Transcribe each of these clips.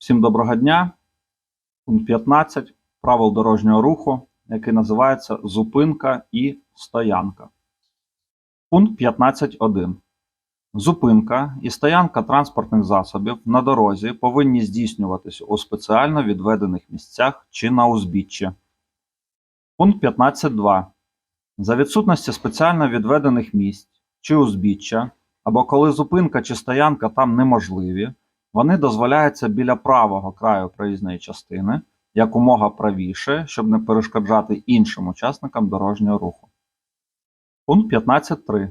Всім доброго дня. Пункт 15 правил дорожнього руху, який називається зупинка і стоянка. Пункт 15.1. Зупинка і стоянка транспортних засобів на дорозі повинні здійснюватись у спеціально відведених місцях чи на узбіччі. Пункт 15.2. За відсутності спеціально відведених місць чи узбіччя, або коли зупинка чи стоянка там неможливі, вони дозволяються біля правого краю проїзної частини якомога правіше, щоб не перешкоджати іншим учасникам дорожнього руху. Пункт 15.3.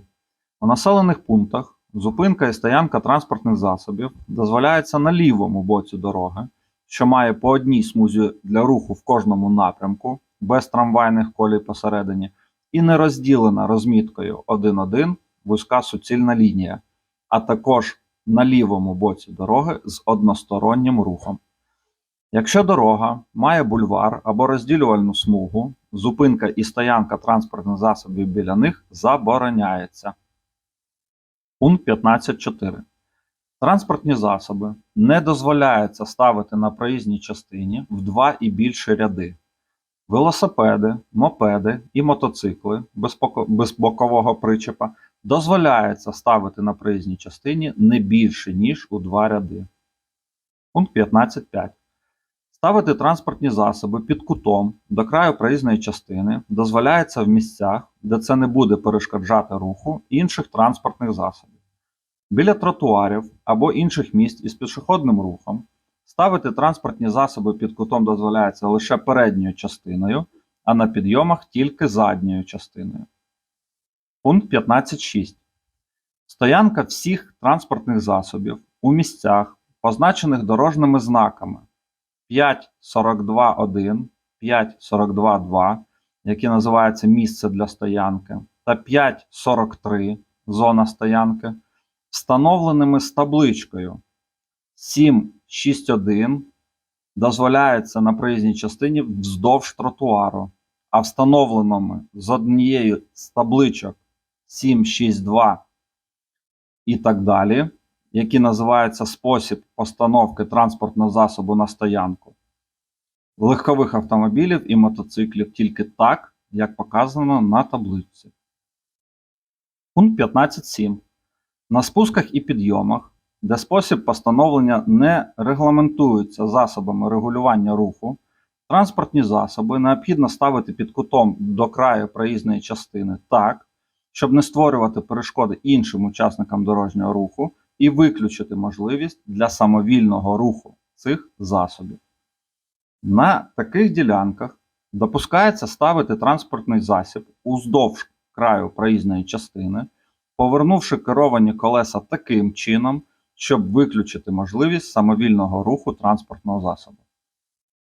У населених пунктах зупинка і стоянка транспортних засобів дозволяється на лівому боці дороги, що має по одній смузі для руху в кожному напрямку, без трамвайних колій посередині, і не розділена розміткою 1.1 вузька суцільна лінія, а також на лівому боці дороги з одностороннім рухом. Якщо дорога має бульвар або розділювальну смугу, зупинка і стоянка транспортних засобів біля них забороняється. Пункт 15.4. Транспортні засоби не дозволяється ставити на проїзній частині в два і більше ряди. Велосипеди, мопеди і мотоцикли без, бокового причепа дозволяється ставити на проїзній частині не більше, ніж у два ряди. Пункт 15.5. Ставити транспортні засоби під кутом до краю проїзної частини дозволяється в місцях, де це не буде перешкоджати руху інших транспортних засобів. Біля тротуарів або інших місць із пішохідним рухом ставити транспортні засоби під кутом дозволяється лише передньою частиною, а на підйомах тільки задньою частиною. Пункт 15.6. Стоянка всіх транспортних засобів у місцях, позначених дорожніми знаками 5.42.1, 5.42.2, які називаються місце для стоянки, та 5.43 зона стоянки, встановленими з табличкою 7.6.1 дозволяється на проїзній частині вздовж тротуару, а встановленими з однією з табличок 7.6.2 і так далі, які називаються спосіб постановки транспортного засобу на стоянку, легкових автомобілів і мотоциклів тільки так, як показано на таблиці. Пункт 15.7. На спусках і підйомах, де спосіб постановлення не регламентується засобами регулювання руху, транспортні засоби необхідно ставити під кутом до краю проїзної частини так, щоб не створювати перешкоди іншим учасникам дорожнього руху і виключити можливість для самовільного руху цих засобів. На таких ділянках допускається ставити транспортний засіб уздовж краю проїзної частини, повернувши керовані колеса таким чином, щоб виключити можливість самовільного руху транспортного засобу.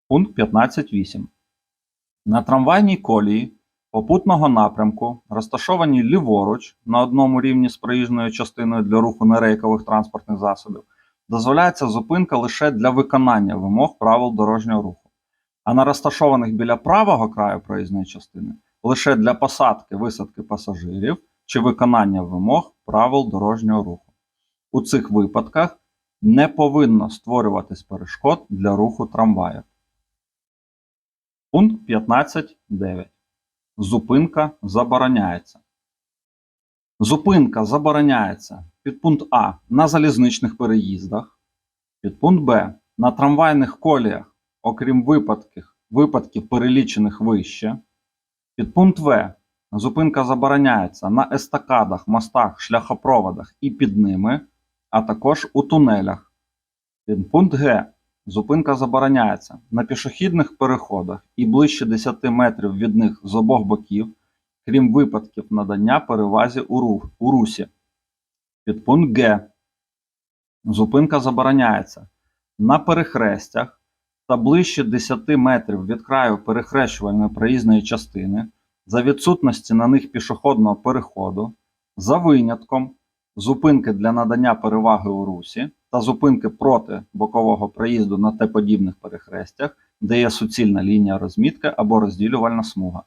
Пункт 15.8. На трамвайній колії попутного напрямку, розташованій ліворуч на одному рівні з проїжджою частиною для руху нерейкових транспортних засобів, дозволяється зупинка лише для виконання вимог правил дорожнього руху, а на розташованих біля правого краю проїзної частини лише для посадки висадки пасажирів чи виконання вимог правил дорожнього руху. У цих випадках не повинно створюватись перешкод для руху трамваїв. Пункт 15.9. Зупинка забороняється. Зупинка забороняється підпункт А на залізничних переїздах, підпункт Б на трамвайних коліях, окрім випадків, випадків перелічених вище. Підпункт В. Зупинка забороняється на естакадах, мостах, шляхопроводах і під ними, а також у тунелях. Підпункт Г. Зупинка забороняється на пішохідних переходах і ближче 10 метрів від них з обох боків, крім випадків надання перевазі у, рух, у русі. Підпункт Г. Зупинка забороняється на перехрестях та ближче 10 метрів від краю перехрещувальної проїзної частини за відсутності на них пішохідного переходу, за винятком зупинки для надання переваги у русі та зупинки проти бокового проїзду на Т-подібних перехрестях, де є суцільна лінія розмітки або розділювальна смуга.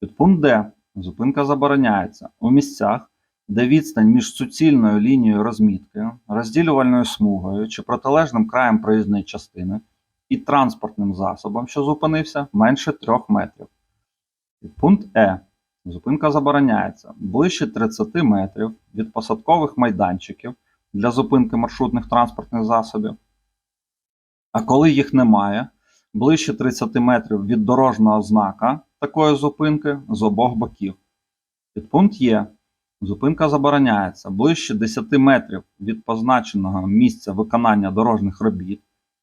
Підпункт Д. Зупинка забороняється у місцях, де відстань між суцільною лінією розмітки, розділювальною смугою чи протилежним краєм проїзної частини і транспортним засобом, що зупинився, менше 3 метрів. Пункт Е. Зупинка забороняється ближче 30 метрів від посадкових майданчиків для зупинки маршрутних транспортних засобів. А коли їх немає, ближче 30 метрів від дорожнього знака такої зупинки з обох боків. Підпункт Є. Зупинка забороняється ближче 10 метрів від позначеного місця виконання дорожніх робіт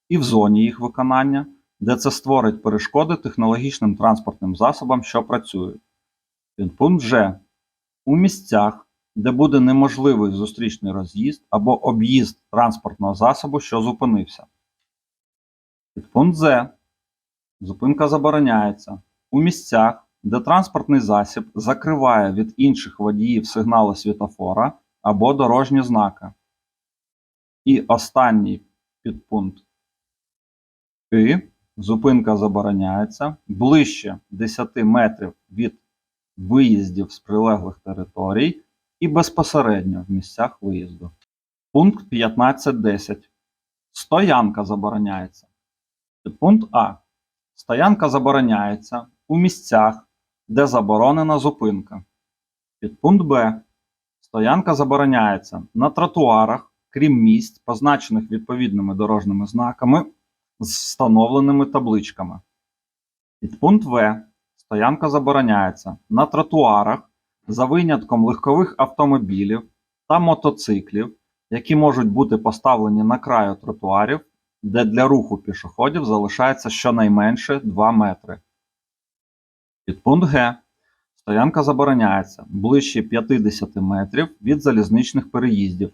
і в зоні їх виконання, де це створить перешкоди технологічним транспортним засобам, що працюють. Підпункт Ж. У місцях, де буде неможливий зустрічний роз'їзд або об'їзд транспортного засобу, що зупинився. Підпункт З. Зупинка забороняється у місцях, де транспортний засіб закриває від інших водіїв сигнали світофора або дорожні знаки. І останній підпункт І. Зупинка забороняється ближче 10 метрів від виїздів з прилеглих територій і безпосередньо в місцях виїзду. Пункт 15.10. Стоянка забороняється. Пункт А. Стоянка забороняється у місцях, де заборонена зупинка. Підпункт Б. Стоянка забороняється на тротуарах, крім місць, позначених відповідними дорожніми знаками з встановленими табличками. Підпункт В. Стоянка забороняється на тротуарах за винятком легкових автомобілів та мотоциклів, які можуть бути поставлені на краю тротуарів, де для руху пішоходів залишається щонайменше 2 метри. Підпункт Г. Стоянка забороняється ближче 50 метрів від залізничних переїздів.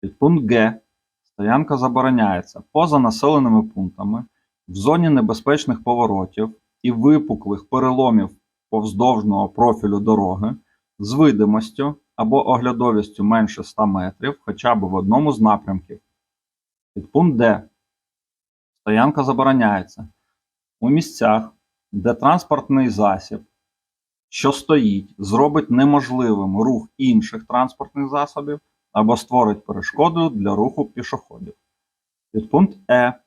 Підпункт Г. Стоянка забороняється поза населеними пунктами, в зоні небезпечних поворотів і випуклих переломів повздовжного профілю дороги з видимостю або оглядовістю менше 100 метрів хоча б в одному з напрямків. Підпункт Д. Стоянка забороняється у місцях, де транспортний засіб, що стоїть, зробить неможливим рух інших транспортних засобів або створить перешкоду для руху пішоходів. Підпункт Е.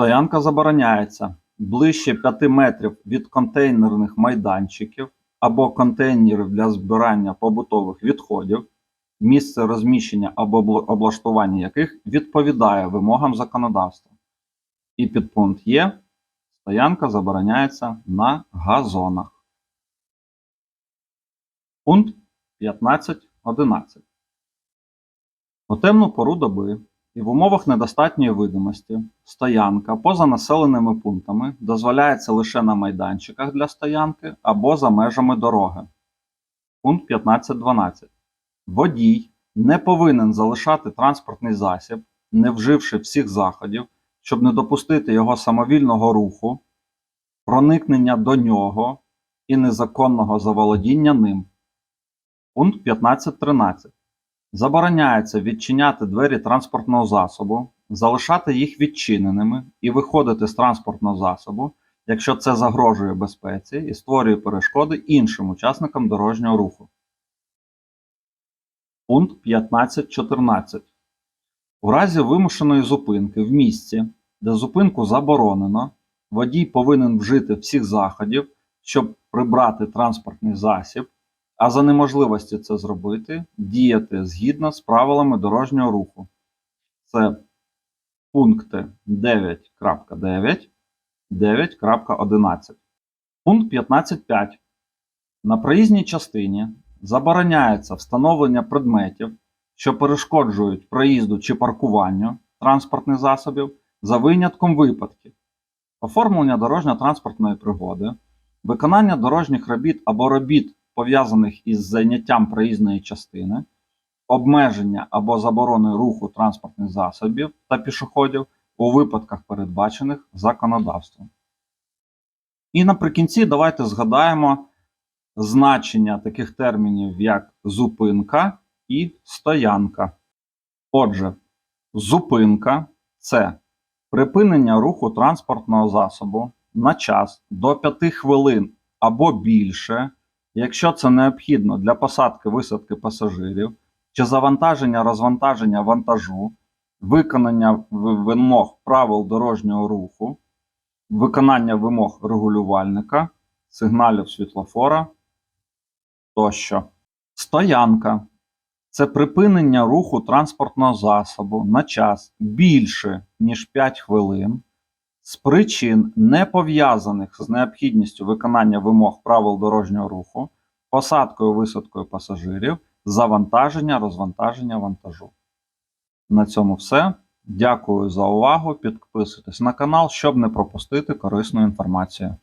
Стоянка забороняється ближче 5 метрів від контейнерних майданчиків або контейнерів для збирання побутових відходів, місце розміщення або облаштування яких відповідає вимогам законодавства. І підпункт Є. Стоянка забороняється на газонах. Пункт 15.11. У темну пору доби і в умовах недостатньої видимості стоянка поза населеними пунктами дозволяється лише на майданчиках для стоянки або за межами дороги. Пункт 15.12. Водій не повинен залишати транспортний засіб, не вживши всіх заходів, щоб не допустити його самовільного руху, проникнення до нього і незаконного заволодіння ним. Пункт 15.13. Забороняється відчиняти двері транспортного засобу, залишати їх відчиненими і виходити з транспортного засобу, якщо це загрожує безпеці і створює перешкоди іншим учасникам дорожнього руху. Пункт 15.14. У разі вимушеної зупинки в місці, де зупинку заборонено, водій повинен вжити всіх заходів, щоб прибрати транспортний засіб, а за неможливості це зробити, діяти згідно з правилами дорожнього руху. Це пункти 9.9, 9.11. Пункт 15.5. На проїзній частині забороняється встановлення предметів, що перешкоджують проїзду чи паркуванню транспортних засобів за винятком випадків оформлення дорожньо-транспортної пригоди, виконання дорожніх робіт або робіт, пов'язаних із зайняттям проїзної частини, обмеження або заборони руху транспортних засобів та пішоходів у випадках, передбачених законодавством. І наприкінці давайте згадаємо значення таких термінів, як зупинка і стоянка. Отже, зупинка це припинення руху транспортного засобу на час до 5 хвилин або більше якщо це необхідно для посадки висадки пасажирів чи завантаження розвантаження вантажу, виконання вимог правил дорожнього руху, виконання вимог регулювальника, сигналів світлофора тощо. Стоянка це припинення руху транспортного засобу на час більше, ніж 5 хвилин з причин, не пов'язаних з необхідністю виконання вимог правил дорожнього руху, посадкою висадкою пасажирів, завантаження, розвантаження вантажу. На цьому все. Дякую за увагу. Підписуйтесь на канал, щоб не пропустити корисну інформацію.